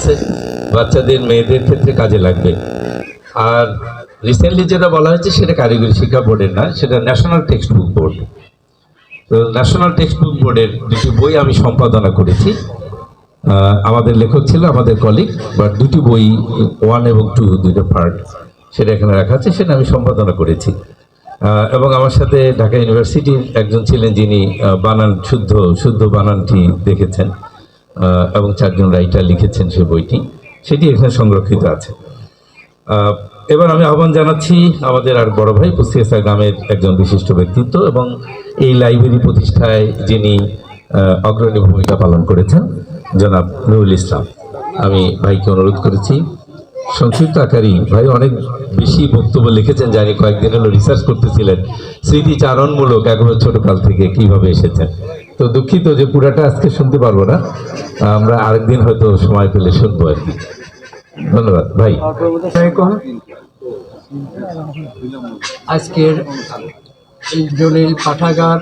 আছে, বাচ্চাদের, মেয়েদের ক্ষেত্রে কাজে লাগবে। আর রিসেন্টলি যেটা বলা হয়েছে, সেটা কারিগরি শিক্ষা বোর্ডের না, সেটা ন্যাশনাল টেক্সট বুক বোর্ড তো ন্যাশনাল টেক্সট বুক বোর্ডের দুটি বই আমি সম্পাদনা করেছি। আমাদের লেখক ছিল, আমাদের কলিগ বাট দুটি বই ওয়ান এবং টু দুটো পার্ট সেটা এখানে রাখা আছে, সেটা আমি সম্পাদনা করেছি। এবং আমার সাথে ঢাকা ইউনিভার্সিটির একজন ছিলেন যিনি বানান, শুদ্ধ শুদ্ধ বানানটি দেখেছেন। এবং চারজন রাইটার লিখেছেন সে বইটি। সেটি এখানে সংরক্ষিত আছে। এবার আমি আহ্বান জানাচ্ছি আমাদের আর বড় ভাই কুস্তিয়াসা গ্রামের একজন বিশিষ্ট ব্যক্তিত্ব এবং এই লাইব্রেরি প্রতিষ্ঠায় যিনি অগ্রণী ভূমিকা পালন করেছেন, জনাব নুরুল ইসলাম। আমি ভাইকে অনুরোধ করেছি, সংক্ষিপ্ত আকারই, ভাই অনেক বেশি বক্তব্য লিখেছেন জানি কয়েকদিন হলো রিসার্চ করতেছিলেন। স্মৃতিচারণমূলক একবার ছোটকাল থেকে কীভাবে এসেছেন? তো দুঃখিত যে পুরাটা আজকে শুনতে পারব না। আমরা আরেকদিন হয়তো সময় পেলে শুনব আর কি। ধন্যবাদ, ভাই। আজকের দলিল পাঠাগার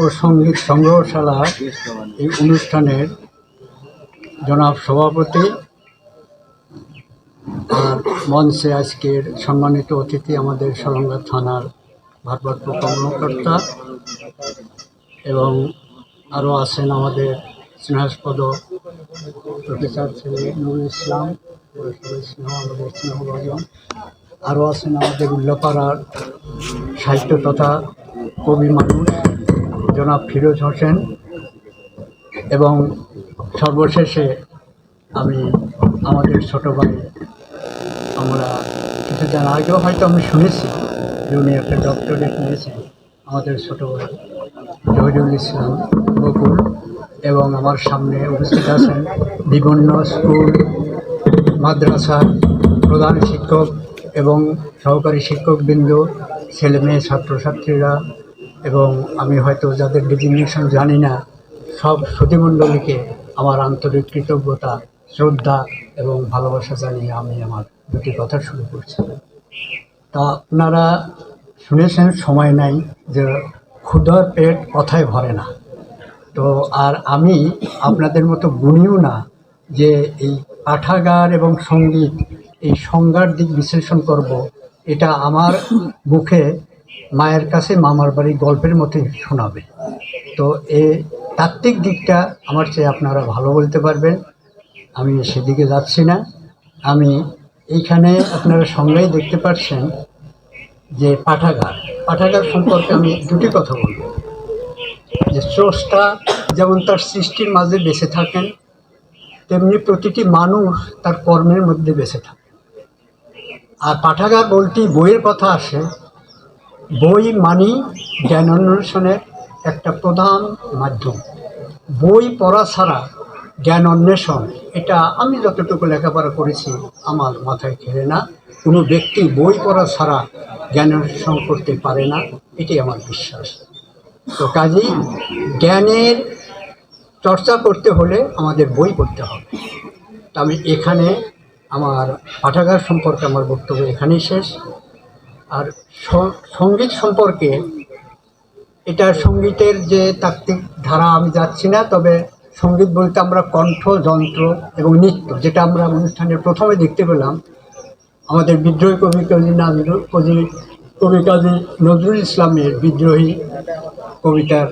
ও সংগীত সংগ্রহশালা এই অনুষ্ঠানের জনাব সভাপতি আর মঞ্চে আজকের সম্মানিত অতিথি আমাদের সলঙ্গা থানার ভারপ্রাপ্ত কর্মকর্তা এবং আরও আছেন আমাদের স্নেহাস্পদ প্রফেসর ছেলে নুরুল ইসলাম স্নেহ, আমাদের স্নেহভাজন। আরও আছেন আমাদের উল্লাপাড়ার সাহিত্য তথা কবি মানুষ, জনাব ফিরোজ হোসেন। এবং সর্বশেষে আমি আমাদের ছোট ভাই, আমরা কিছুদিন আগেও হয়তো আমি শুনেছি যে উনি একটা ডক্টরেট নিয়েছেন। আমাদের ছোট ভাই জহিরুল ইসলাম বকুল এবং আমার সামনে উপস্থিত আছেন বিভিন্ন স্কুল মাদ্রাসার প্রধান শিক্ষক এবং সহকারী শিক্ষকবৃন্দ, ছেলে মেয়ে, ছাত্রছাত্রীরা এবং আমি হয়তো যাদের ডিজিগনেশন জানি না, সব সুধীমণ্ডলীকে আমার আন্তরিক কৃতজ্ঞতা, শ্রদ্ধা এবং ভালোবাসা জানিয়ে আমি আমার দুটি কথা শুরু করছি। তা আপনারা শুনেছেন, সময় নাই যে ক্ষুধার পেট কথায় ভরে না। তো আর আমি আপনাদের মতো গুণীও না যে এই পাঠাগার এবং সংগীত, এই সংজ্ঞার দিক বিশ্লেষণ করব। এটা আমার মুখে মায়ের কাছে, মামার বাড়ি গল্পের মতোই শোনাবে। তো এ তাত্ত্বিক দিকটা আমার চেয়ে আপনারা ভালো বলতে পারবেন। আমি সেদিকে যাচ্ছি না। আমি এইখানে আপনারা সংজ্ঞায় দেখতে পাচ্ছেন যে পাঠাগার পাঠাগার সম্পর্কে আমি দুটি কথা বলব। যে স্রষ্টা যেমন তার সৃষ্টির মাঝে বেঁচে থাকেন, তেমনি প্রতিটি মানুষ তার কর্মের মধ্যে বেঁচে থাকে আর পাঠাগার বলতে বইয়ের কথা আসে। বই মানি জ্ঞান অন্বেষণের একটা প্রধান মাধ্যম। বই পড়া ছাড়া জ্ঞান অন্বেষণ, এটা আমি যতটুকু লেখাপড়া করেছি, আমার মাথায় খেলে না। কোনো ব্যক্তি বই পড়া ছাড়া জ্ঞান অন্বেষণ করতে পারে না, এটাই আমার বিশ্বাস। তো কাজেই জ্ঞানের চর্চা করতে হলে আমাদের বই পড়তে হবে। তা আমি এখানে আমার পাঠাগার সম্পর্কে আমার বক্তব্য এখানেই শেষ। আর সংগীত সম্পর্কে, এটা সঙ্গীতের যে তাত্ত্বিক ধারা আমি যাচ্ছি না, তবে সংগীত বলতে আমরা কণ্ঠ, যন্ত্র এবং নৃত্য, যেটা আমরা অনুষ্ঠানের প্রথমে দেখতে পেলাম আমাদের বিদ্রোহী কবি কাজী নাজরুল, কবি কবি কাজী নজরুল ইসলামের বিদ্রোহী কবিতার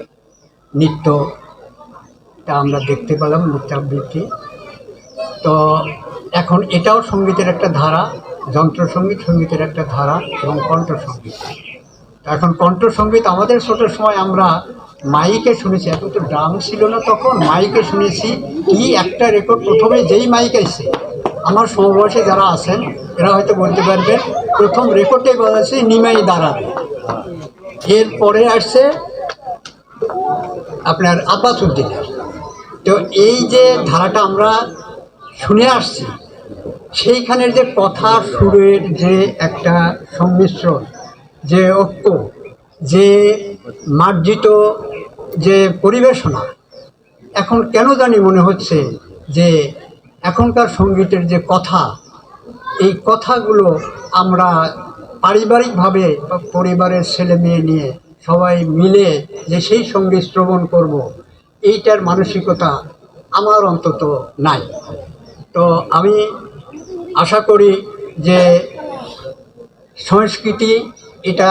নৃত্য তা আমরা দেখতে পেলাম, নৃত্যাবৃত্তি। তো এখন এটাও সঙ্গীতের একটা ধারা, যন্ত্রসঙ্গীত সঙ্গীতের একটা ধারা এবং কণ্ঠসঙ্গীত। এখন কণ্ঠসঙ্গীত আমাদের ছোটোর সময় আমরা মাইকে শুনেছি এখন তো ড্রাম ছিল না তখন, মাইকে শুনেছি, কি একটা রেকর্ড প্রথমে যেই মাইক আইছে আমার সমবয়সে যারা আছেন, এরা হয়তো বলতে পারবেন, প্রথম রেকর্ডে বাজাচ্ছে নিমাই দাঁড়াবে এরপরে আসছে আপনার আব্বাস উদ্দিনের তো এই যে ধারাটা আমরা শুনে আসছি, সেইখানের যে কথা সুরের যে একটা সংমিশ্রণ যে ঐক্য, যে মার্জিত যে পরিবেশনা, এখন কেন জানি মনে হচ্ছে যে এখনকার সঙ্গীতের যে কথা, এই কথাগুলো আমরা পারিবারিকভাবে পরিবারের ছেলে মেয়ে নিয়ে সবাই মিলে যে সেই সংগীত শ্রবণ করব, এইটার মানসিকতা আমার অন্তত নাই। তো আমি আশা করি যে সংস্কৃতি এটা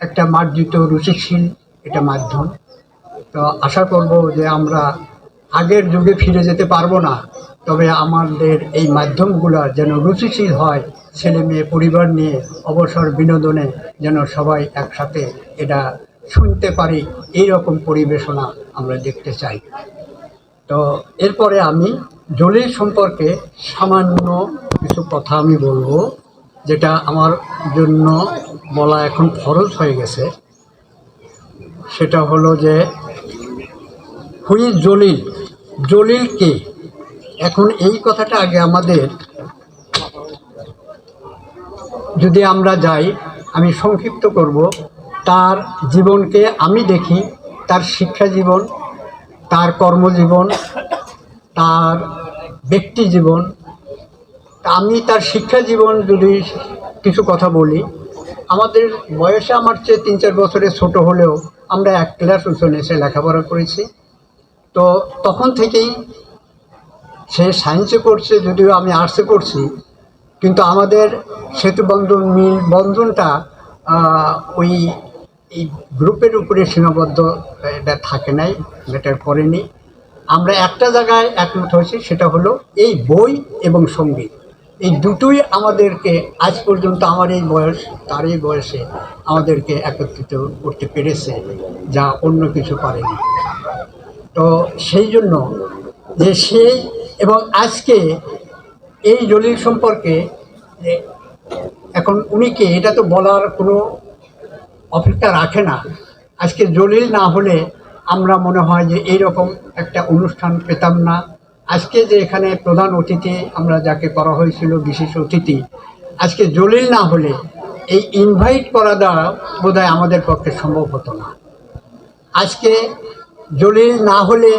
একটা মার্জিত রুচিশীল, এটা মাধ্যম। তো আশা করব যে আমরা আগের যুগে ফিরে যেতে পারব না। তবে আমাদের এই মাধ্যমগুলো যেন রুচিশীল হয়, ছেলে মেয়ে পরিবার নিয়ে অবসর বিনোদনে যেন সবাই একসাথে এটা শুনতে পারি এই রকম পরিবেশনা আমরা দেখতে চাই। তো এরপরে আমি জলিল সম্পর্কে সামান্য কিছু কথা আমি বলব, যেটা আমার জন্য বলা এখন ফরজ হয়ে গেছে। সেটা হলো যে হুই জলিল জলিল কে? এখন এই কথাটা আগে আমাদের যদি আমরা যাই, আমি সংক্ষিপ্ত করব। তার জীবনকে আমি দেখি, তার শিক্ষা জীবন, তার কর্মজীবন, তার ব্যক্তি জীবন। আমি তার শিক্ষা জীবন যদি কিছু কথা বলি, আমাদের বয়সে আমার চেয়ে তিন চার বছরের ছোট হলেও আমরা এক ক্লাস উঁচু এসে লেখাপড়া করেছি। তো তখন থেকেই সে সায়েন্সে পড়ছে যদিও আমি আর্টসে পড়ছি কিন্তু আমাদের সেতু বন্ধন, মিল বন্ধনটা ওই, এই গ্রুপের উপরে সীমাবদ্ধ, এটা থাকে নাই ম্যাটার করেনি আমরা একটা জায়গায় একমত হয়েছি, সেটা হলো এই বই এবং সংগীত। এই দুটোই আমাদেরকে আজ পর্যন্ত আমার এই বয়স, তার এই বয়সে আমাদেরকে একত্রিত করতে পেরেছে, যা অন্য কিছু পারেনি। তো সেই জন্য যে সে এবং আজকে এই জলিল সম্পর্কে এখন উনি কে এটা তো বলার কোনো অপেক্ষা রাখে না। আজকে জলিল না হলে আমরা মনে হয় যে এইরকম একটা অনুষ্ঠান পেতাম না। আজকে যে এখানে প্রধান অতিথি আমরা যাকে করা হয়েছিল বিশেষ অতিথি, আজকে জলিল না হলে এই ইনভাইট করা দ্বারা বোধহয় আমাদের পক্ষে সম্ভব হতো না। আজকে জলিল না হলে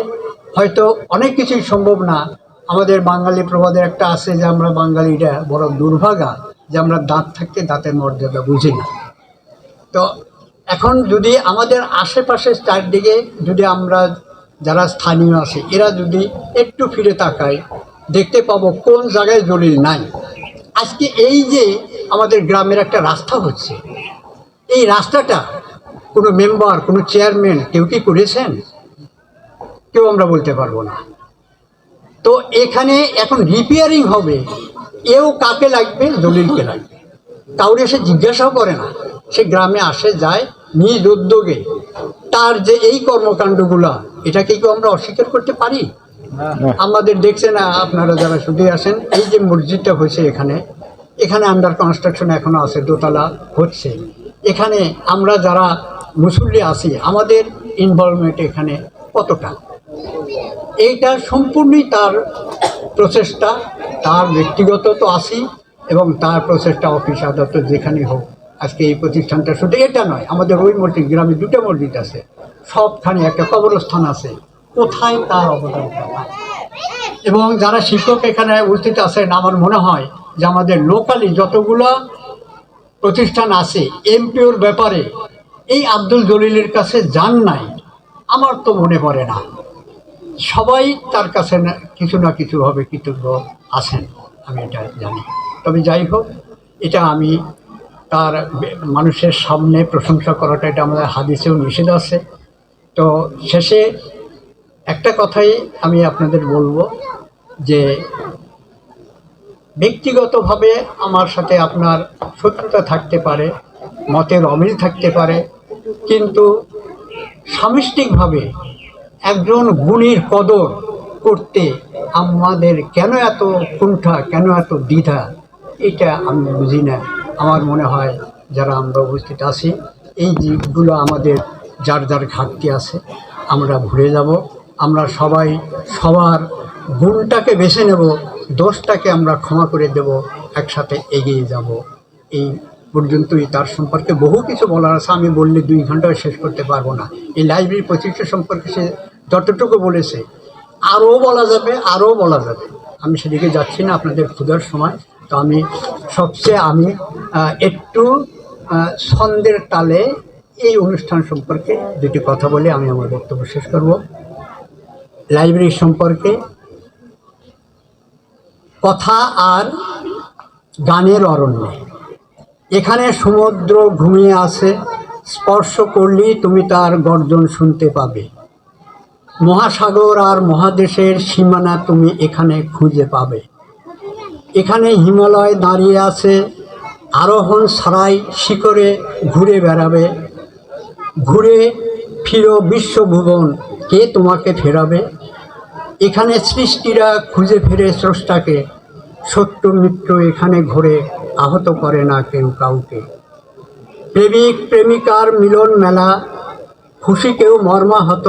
হয়তো অনেক কিছুই সম্ভব না। আমাদের বাঙালি প্রবাদের একটা আছে যে আমরা বাঙালিরা বড় দুর্ভাগা, যে আমরা দাঁত থাকতে দাঁতের মর্যাদা বুঝি না। তো এখন যদি আমাদের আশেপাশে চারদিকে যদি আমরা যারা স্থানীয় আছে, এরা যদি একটু ফিরে তাকায়, দেখতে পাবো কোন জায়গায় জলিল নাই। আজকে এই যে আমাদের গ্রামের একটা রাস্তা হচ্ছে, এই রাস্তাটা কোনো মেম্বার, কোনো চেয়ারম্যান কেউ কি করেছেন? কেউ আমরা বলতে পারব না। তো এখানে এখন রিপেয়ারিং হবে। এও কাকে লাগবে? দলিলকে লাগবে। কাউরে সে জিজ্ঞাসাও করে না। সে গ্রামে আসে যায় নিজ উদ্যোগে। তার যে এই কর্মকাণ্ডগুলা এটাকে কেউ আমরা অস্বীকার করতে পারি? আমাদের দেখছেন আপনারা যারা শুধু আসেন এই যে মসজিদটা হয়েছে এখানে এখানে আন্ডার কনস্ট্রাকশন এখনও আছে দোতলা হচ্ছে। এখানে আমরা যারা মুসল্লি আছি আমাদের ইনভলভমেন্ট এখানে কতটা? এইটা সম্পূর্ণই তার প্রচেষ্টা, তার ব্যক্তিগত তো আছি এবং তার প্রচেষ্টা অফিস, আদালত যেখানে হোক, আজকে এই প্রতিষ্ঠানটা শুধু এটা নয়, আমাদের ওই মসজিদ গ্রামে দুটো মসজিদ আছে, সবখানে একটা কবরস্থান আছে, কোথায় তার অবদান এবং যারা শিক্ষক এখানে উপস্থিত আছেন, আমার মনে হয় যে আমাদের লোকালি যতগুলো প্রতিষ্ঠান আছে এমপিওর ব্যাপারে, এই আব্দুল জলিলের কাছে যান নাই, আমার তো মনে পড়ে না। সবাই তার কাছে না, কিছু না কিছুভাবে কৃতজ্ঞ আছেন, আমি এটা জানি। তবে যাই হোক, এটা আমি তার মানুষের সামনে প্রশংসা করাটা, এটা আমাদের হাদিসেও নিষেধ আছে। তো শেষে একটা কথাই আমি আপনাদের বলব যে, ব্যক্তিগতভাবে আমার সাথে আপনার শত্রুতা থাকতে পারে, মতের অমিল থাকতে পারে, কিন্তু সামষ্টিকভাবে একজন গুণীর কদর করতে আমাদের কেন এত কুণ্ঠা, কেন এত দ্বিধা? এটা আমি বুঝি না। আমার মনে হয় যারা আমরা উপস্থিত আছি, এই দিকগুলো আমাদের যার যার ঘাটতি আছে, আমরা ভুলে যাব। আমরা সবাই সবার গুণটাকে বেছে নেব, দোষটাকে আমরা ক্ষমা করে দেব, একসাথে এগিয়ে যাব। এই পর্যন্তই। তার সম্পর্কে বহু কিছু বলার আছে, আমি বললে দুই ঘন্টায় শেষ করতে পারব না। এই লাইব্রেরি প্রতিষ্ঠা সম্পর্কে সে যতটুকু বলেছে আরও বলা যাবে আরও বলা যাবে। আমি সেদিকে যাচ্ছি না, আপনাদের ক্ষুধার সময়। তো আমি সবচেয়ে আমি একটু ছন্দের তালে এই অনুষ্ঠান সম্পর্কে দুটি কথা বলে আমি আমার বক্তব্য শেষ করব। লাইব্রেরি সম্পর্কে কথা আর গানের অরণ্যে। এখানে সমুদ্র ঘুমিয়ে আছে, স্পর্শ করলেই তুমি তার গর্জন শুনতে পাবে। মহাসাগর আর মহাদেশের সীমানা তুমি এখানে খুঁজে পাবে। এখানে হিমালয় দাঁড়িয়ে আছে, আরোহণ ছাড়াই শিখরে ঘুরে বেড়াবে। ঘুরে ফিরো বিশ্বভুবন, কে তোমাকে ফেরাবে? এখানে সৃষ্টিরা খুঁজে ফিরে স্রষ্টাকে, সত্য মিত্র এখানে ঘুরে, আহত করে না কেউ কাউকে। প্রেমিক প্রেমিকার মিলন মেলা, খুশি কেউ মর্মাহত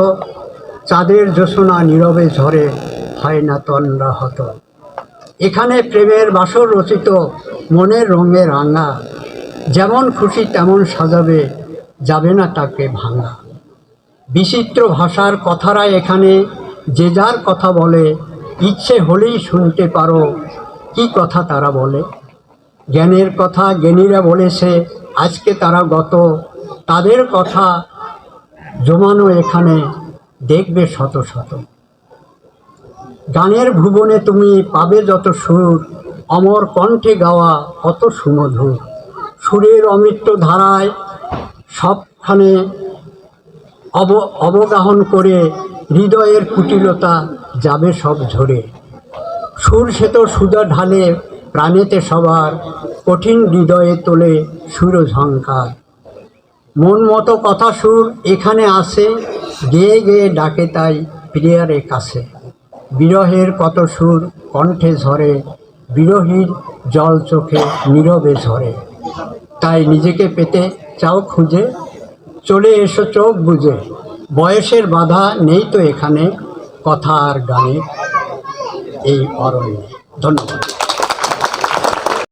চাঁদের জোছনা নীরবে ঝরে, হয় না তন্দ্রা হত। এখানে প্রেমের বাসর রচিত, মনের রঙে রাঙা। যেমন খুশি তেমন সাজাবে, যাবে না তাকে ভাঙা। বিচিত্র ভাষার কথারা এখানে, যে যার কথা বলে, ইচ্ছে হলেই শুনতে পারো, কি কথা তারা বলে। জ্ঞানের কথা জ্ঞানীরা বলেছে, আজকে তারা গত, তাদের কথা জমানো এখানে। দেখবে শত শত। গানের ভুবনে তুমি পাবে যত সুর, অমর কণ্ঠে গাওয়া কত সুমধুর। সুরের অমৃত ধারায় সবখানে অব, অবগাহন করে হৃদয়ের কুটিলতা যাবে সব ঝরে। সুর সে তো সুদা ঢালে প্রাণেতে সবার, কঠিন হৃদয়ে তোলে সুর ঝঙ্কার মন মতো কথা সুর এখানে আসে গেয়ে গেয়ে ডাকে তাই প্রিয়ারে কাছে। বিরহের কত সুর কণ্ঠে ঝরে, বিরহীর জল চোখে নীরবে ঝরে। তাই নিজেকে পেতে চাও খুঁজে, চলে এসো চোখ বুঝে বয়সের বাধা নেই তো এখানে কথা আর গানে। এই অরণ্যে। ধন্যবাদ।